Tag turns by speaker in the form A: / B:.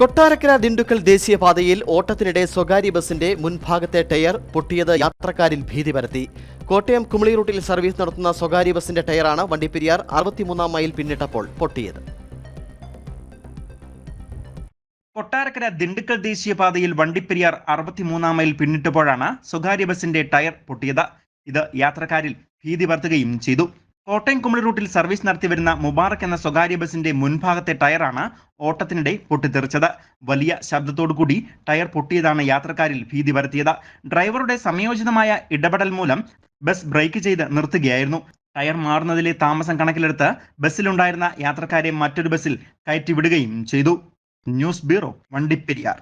A: കൊട്ടാരക്കര ദിണ്ടുക്കൽ ദേശീയപാതയിൽ ഓട്ടത്തിനിടെ സ്വകാര്യ ബസിന്റെ മുൻഭാഗത്തെ ടയർ പൊട്ടിയത് യാത്രക്കാരിൽ ഭീതി പരത്തി. കോട്ടയം കുമളി റൂട്ടിൽ സർവീസ് നടത്തുന്ന സ്വകാര്യ ബസിന്റെ ടയറാണ് വണ്ടിപ്പെരിയാർ അറുപത്തിമൂന്നാം മൈൽ പിന്നിട്ടപ്പോൾ പൊട്ടിയത്.
B: കൊട്ടാരക്കര ദിണ്ടുക്കൽ ദേശീയപാതയിൽ വണ്ടിപ്പെരിയാർ അറുപത്തിമൂന്നാം മൈൽ പിന്നിട്ടപ്പോഴാണ് സ്വകാര്യ ബസിന്റെ ടയർ പൊട്ടിയത്. ഇത് യാത്രക്കാരിൽ ഭീതി പരത്തുകയും ചെയ്തു. കോട്ടയം കുമളി റൂട്ടിൽ സർവീസ് നടത്തിവരുന്ന മുബാറക് എന്ന സ്വകാര്യ ബസിന്റെ മുൻഭാഗത്തെ ടയറാണ് ഓട്ടത്തിനിടെ പൊട്ടിത്തെറിച്ചത്. വലിയ ശബ്ദത്തോടുകൂടി ടയർ പൊട്ടിയതാണ് യാത്രക്കാരിൽ ഭീതി പരത്തിയത്. ഡ്രൈവറുടെ സംയോജിതമായ ഇടപെടൽ മൂലം ബസ് ബ്രേക്ക് ചെയ്ത് നിർത്തുകയായിരുന്നു. ടയർ മാറുന്നതിലെ താമസം കണക്കിലെടുത്ത് ബസ്സിലുണ്ടായിരുന്ന യാത്രക്കാരെ മറ്റൊരു ബസ്സിൽ കയറ്റിവിടുകയും ചെയ്തു. News bureau Vandiperiyar.